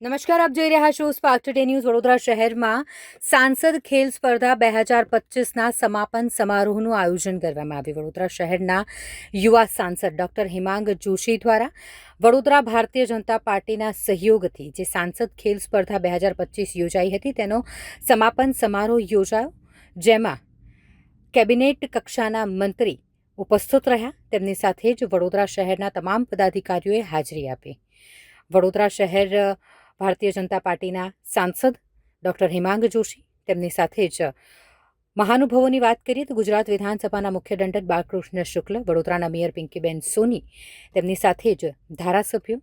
નમસ્કાર, આપ જોઈ રહ્યા છો સ્પાર્ક ટુડે ન્યૂઝ વડોદરા શહેરમાં સાંસદ ખેલ સ્પર્ધા બે હજાર પચીસના સમાપન સમારોહનું આયોજન કરવામાં આવ્યું. વડોદરા શહેરના યુવા સાંસદ ડોક્ટર હિમાંગ જોશી દ્વારા વડોદરા ભારતીય જનતા પાર્ટીના સહયોગથી જે સાંસદ ખેલ સ્પર્ધા બે હજાર પચીસ યોજાઈ હતી, તેનો સમાપન સમારોહ યોજાયો, જેમાં કેબિનેટ કક્ષાના મંત્રી ઉપસ્થિત રહ્યા. તેમની સાથે જ વડોદરા શહેરના તમામ પદાધિકારીઓએ હાજરી આપી. વડોદરા શહેર ભારતીય જનતા પાર્ટીના સાંસદ ડૉક્ટર હિમાંગ જોશી. તેમની સાથે જ મહાનુભાવોની વાત કરીએ તો ગુજરાત વિધાનસભાના મુખ્ય દંડક બાલકૃષ્ણ શુક્લ, વડોદરાના મેયર પિંકીબેન સોની, તેમની સાથે જ ધારાસભ્યો,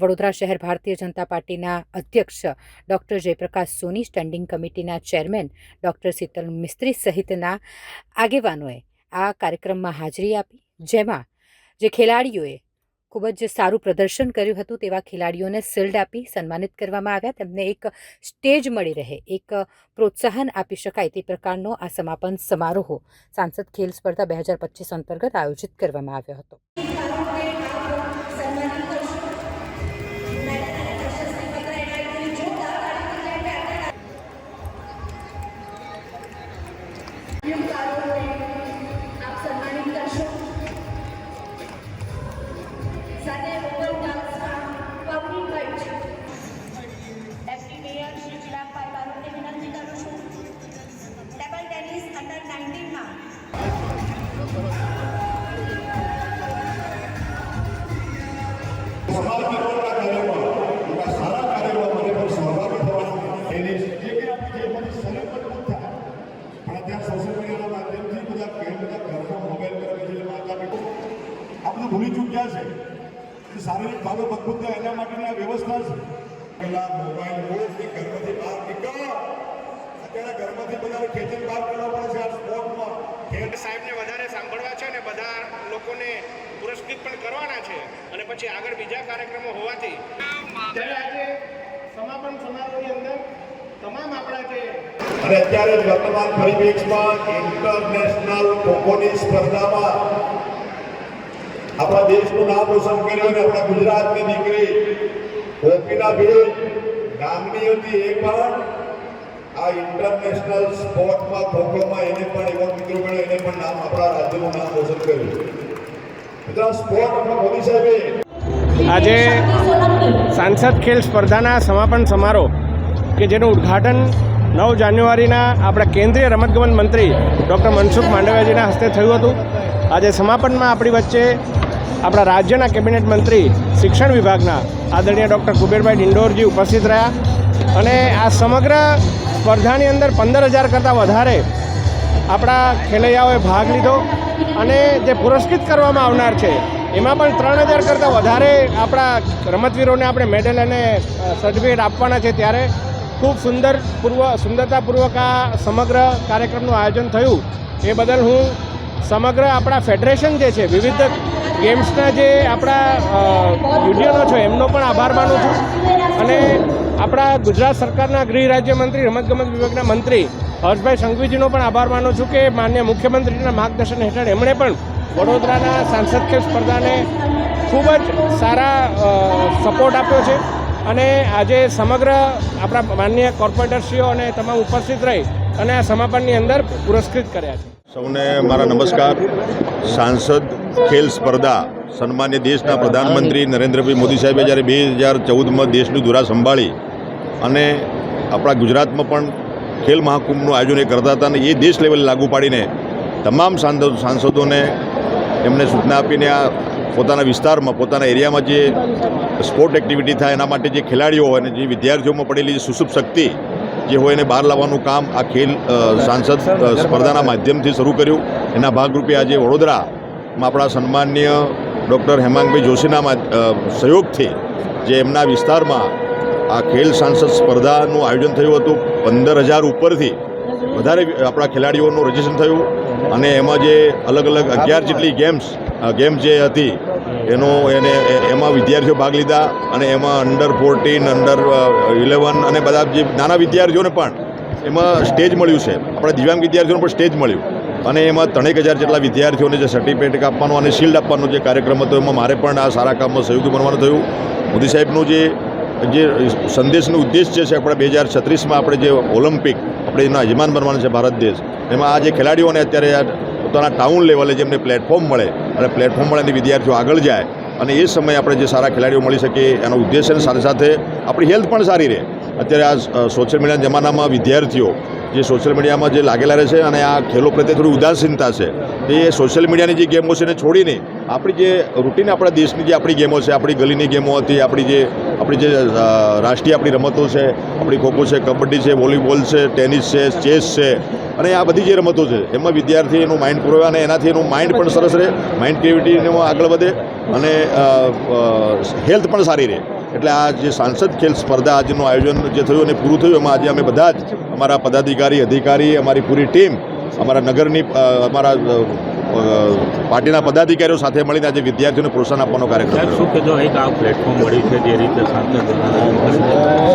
વડોદરા શહેર ભારતીય જનતા પાર્ટીના અધ્યક્ષ ડૉક્ટર જયપ્રકાશ સોની, સ્ટેન્ડિંગ કમિટીના ચેરમેન ડૉક્ટર શીતલ મિસ્ત્રી સહિતના આગેવાનોએ આ કાર્યક્રમમાં હાજરી આપી, જેમાં જે ખેલાડીઓએ ખૂબ જ સારું પ્રદર્શન કર્યું હતું તેવા ખેલાડીઓને શિલ્ડ આપી સન્માનિત કરવામાં આવ્યા. તેમને એક સ્ટેજ મળી રહે, એક પ્રોત્સાહન આપી શકાય તે પ્રકારનો આ સમાપન સમારોહ સાંસદ ખેલ સ્પર્ધા બે હજાર પચીસ અંતર્ગત આયોજિત કરવામાં આવ્યો હતો. સમાજ કલ્યાણના કાર્યમાં સારા કાર્યમાં મને પણ જે કે આપણે જે શરીર મજબૂત થાય પણ સોશિયલ મીડિયાના માધ્યમથી બધા બધા ઘરમાં મોબાઈલ પર છે આ બધું ભૂલી ચૂક્યા છે એ શારીરિક ભાગો મજબૂત થાય એના માટેની આ વ્યવસ્થા છે પહેલાં મોબાઈલ રોજ કે ઘરમાંથી બહાર નીકળો અત્યારે ઘરમાંથી બધાને ખેંચીને બહાર કાઢવા પડે છે આ સ્પોર્ટમાં ખેડ સાહેબને વધારે સાંભળવા છે અને બધા લોકોને પુરસ્કૃત પણ કરવાના છે. અને પછી આગળ બીજા કાર્યક્રમો હોવાથી. ત્યારે આજે સમાપન સમારોહની અંદર તમામ આપણા જે અને અત્યારે વર્તમાન પરિપ્રેક્ષમાં ઇન્ટરનેશનલ ખોખોની સ્પર્ધામાં આપણા દેશનું નામ રોશન કર્યું અને આપણા ગુજરાતની દીકરી હોકીના બેન નામની હતી એ પણ આ ઇન્ટરનેશનલ સ્પોર્ટમાં ખોખોમાં એને પણ, એવા મિત્રો મળ્યો એને પણ નામ આપણા રાજ્યનું નામ રોશન કર્યું. મિત્રો સ્પોર્ટ આપણા મોદી સાહેબે આજે સાંસદ ખેલ સ્પર્ધાના સમાપન સમારોહ, કે જેનું ઉદ્ઘાટન નવ જાન્યુઆરીના આપણા કેન્દ્રીય રમતગમત મંત્રી ડૉક્ટર મનસુખ માંડવિયાજીના હસ્તે થયું હતું. આજે સમાપનમાં આપણી વચ્ચે આપણા રાજ્યના કેબિનેટ મંત્રી, શિક્ષણ વિભાગના આદરણીય ડૉક્ટર કુબેરભાઈ ડિંડોરજી ઉપસ્થિત રહ્યા. અને આ સમગ્ર સ્પર્ધાની અંદર પંદર હજાર કરતાં વધારે આપણા ખેલૈયાઓએ ભાગ લીધો અને જે પુરસ્કૃત કરવામાં આવનાર છે, એમાં પણ ત્રણ હજાર કરતાં વધારે આપણા રમતવીરોને આપણે મેડલ અને સર્ટિફિકેટ આપવાના છે ત્યારે ખૂબ સુંદર, પૂર્વ, સુંદરતાપૂર્વક આ સમગ્ર કાર્યક્રમનું આયોજન થયું. એ બદલ હું સમગ્ર આપણા ફેડરેશન જે છે, વિવિધ ગેમ્સના જે આપણા યુનિયનો છે, એમનો પણ આભાર માનું છું. અને આપણા ગુજરાત સરકારના ગૃહ રાજ્યમંત્રી, રમતગમત વિભાગના મંત્રી હર્ષભાઈ સંઘવીજીનો પણ આભાર માનું છું કે માન્ય મુખ્યમંત્રીના માર્ગદર્શન હેઠળ એમણે પણ વડોદરાના સાંસદ ખેલ સ્પર્ધાને ખૂબ જ સારા સપોર્ટ આપ્યો છે. અને આજે સમગ્ર આપણા માન્ય કોર્પોરેટરશ્રીઓ અને તમામ ઉપસ્થિત રહી અને આ સમાપનની અંદર પુરસ્કૃત કર્યા છે. સૌને મારા નમસ્કાર. સાંસદ ખેલ સ્પર્ધા, સન્માન્ય દેશના પ્રધાનમંત્રી નરેન્દ્રભાઈ મોદી સાહેબે જ્યારે બે હજાર ચૌદમાં દેશની ધુરા સંભાળી અને આપણા ગુજરાતમાં પણ ખેલ મહાકુંભનું આયોજન એ કરતા હતા અને એ દેશ લેવલે લાગુ પાડીને તમામ સાંસદોને એમને સૂચના આપીને આ પોતાના વિસ્તારમાં, પોતાના એરિયામાં જે સ્પોર્ટ એક્ટિવિટી થાય એના માટે જે ખેલાડીઓ હોય અને જે વિદ્યાર્થીઓમાં પડેલી જે સુસુપ શક્તિ જે હોય એને બહાર લાવવાનું કામ આ ખેલ સાંસદ સ્પર્ધાના માધ્યમથી શરૂ કર્યું. એના ભાગરૂપે આજે વડોદરામાં આપણા સન્માનીય ડૉક્ટર હેમાંગભાઈ જોશીના સહયોગથી જે એમના વિસ્તારમાં આ ખેલ સાંસદ સ્પર્ધાનું આયોજન થયું હતું પંદર હજાર ઉપરથી. વધારે આપણા ખેલાડીઓનું રજીસ્ટ્રેશન થયું અને એમાં જે અલગ અલગ અગિયાર જેટલી ગેમ્સ ગેમ જે હતી, એનો એને એમાં વિદ્યાર્થીઓ ભાગ લીધા અને એમાં અંડર ફોર્ટીન અંડર ઇલેવન અને બધા જે નાના વિદ્યાર્થીઓને પણ એમાં સ્ટેજ મળ્યું છે. આપણા દિવ્યાંગ વિદ્યાર્થીઓને પણ સ્ટેજ મળ્યું. અને એમાં ત્રણેક હજાર જેટલા વિદ્યાર્થીઓને જે સર્ટિફિકેટ આપવાનો અને શિલ્ડ આપવાનો જે કાર્યક્રમ હતો, એમાં મારે પણ આ સારા કામમાં સહયોગી બનવાનું થયું. મોદી સાહેબનું જે જે સંદેશનો ઉદ્દેશ છે આપણે બે હજાર છત્રીસમાં આપણે જે ઓલિમ્પિક, આપણે એના યજમાન બનવાનું છે ભારત દેશ, એમાં આ જે ખેલાડીઓને અત્યારે પોતાના ટાઉન લેવલે જેમને પ્લેટફોર્મ મળે, અને પ્લેટફોર્મ મળે અને વિદ્યાર્થીઓ આગળ જાય, અને એ સમયે આપણે જે સારા ખેલાડીઓ મળી શકીએ એનો ઉદ્દેશ છે સાથે સાથે આપણી હેલ્થ પણ સારી રહે. અત્યારે આ સોશિયલ મીડિયાના જમાનામાં વિદ્યાર્થીઓ જે સોશિયલ મીડિયામાં જે લાગેલા રહે છે અને આ ખેલો પ્રત્યે થોડી ઉદાસીનતા છે એ સોશિયલ મીડિયાની જે ગેમો છે એને છોડીને આપણી જે રૂટીન આપણા દેશની જે આપણી ગેમો છે, આપણી ગલીની ગેમો હતી, આપણી જે આપણી જે રાષ્ટ્રીય આપણી રમતો છે, આપણી ખોખો છે, કબડ્ડી છે, વોલીબોલ છે, ટેનિસ છે, ચેસ છે અને આ બધી જે રમતો છે, એમાં વિદ્યાર્થી એનું માઇન્ડ પૂરવે અને એનાથી એનું માઇન્ડ પણ સરસ રહે માઇન્ડ ક્રિએટિવિટીનું આગળ વધે અને હેલ્થ પણ સારી રહે. એટલે આ જે સાંસદ ખેલ સ્પર્ધા આજનું આયોજન જે થયું અને પૂરું થયું એમાં આજે અમે બધા જ અમારા પદાધિકારી અધિકારી અમારી પૂરી ટીમ અમારા નગરની અમારા પાર્ટીના પદાધિકારીઓ સાથે મળીને આજે વિદ્યાર્થીઓને પ્રોત્સાહન આપવાનો કાર્યક્રમ શું કે જો એક આ પ્લેટફોર્મ મળ્યું છે જે રીતે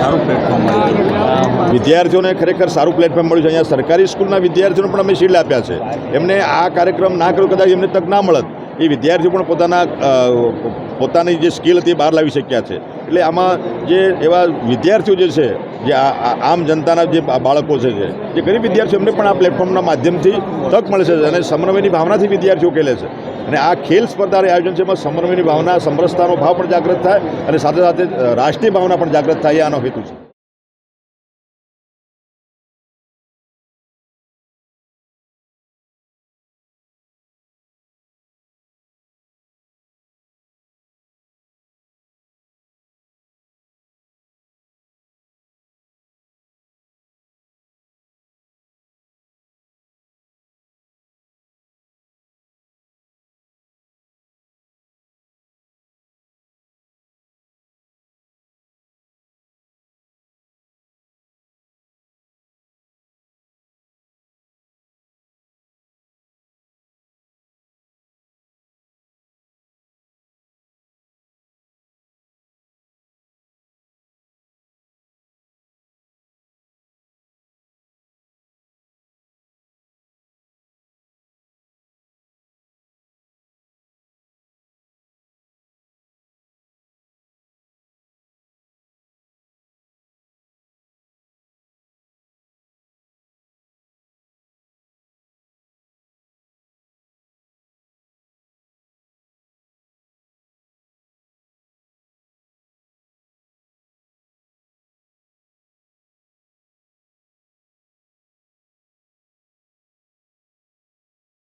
સારું પ્લેટફોર્મ મળ્યું વિદ્યાર્થીઓને ખરેખર સારું પ્લેટફોર્મ મળ્યું છે. અહીંયા સરકારી સ્કૂલના વિદ્યાર્થીઓને પણ અમે શીલ્ડ આપ્યા છે. એમને આ કાર્યક્રમ ના કર્યો કદાચ એમને તક ના મળત. એ વિદ્યાર્થીઓ પણ પોતાના પોતાની જે સ્કિલ હતી બહાર લાવી શક્યા છે. એટલે આમાં જે એવા વિદ્યાર્થીઓ જે છે, જે આમ જનતાના જે બાળકો છે જે જે ગરીબ વિદ્યાર્થીઓ એમને પણ આ પ્લેટફોર્મના માધ્યમથી તક મળે છે અને સમન્વયની ભાવનાથી વિદ્યાર્થીઓ ખેલે છે. અને આ ખેલ સ્પર્ધાનું આયોજન છે, એમાં સમન્વયની ભાવના, સમરસતાનો ભાવ પણ જાગૃત થાય અને સાથે સાથે રાષ્ટ્રીય ભાવના પણ જાગૃત થાય એ આનો હેતુ છે.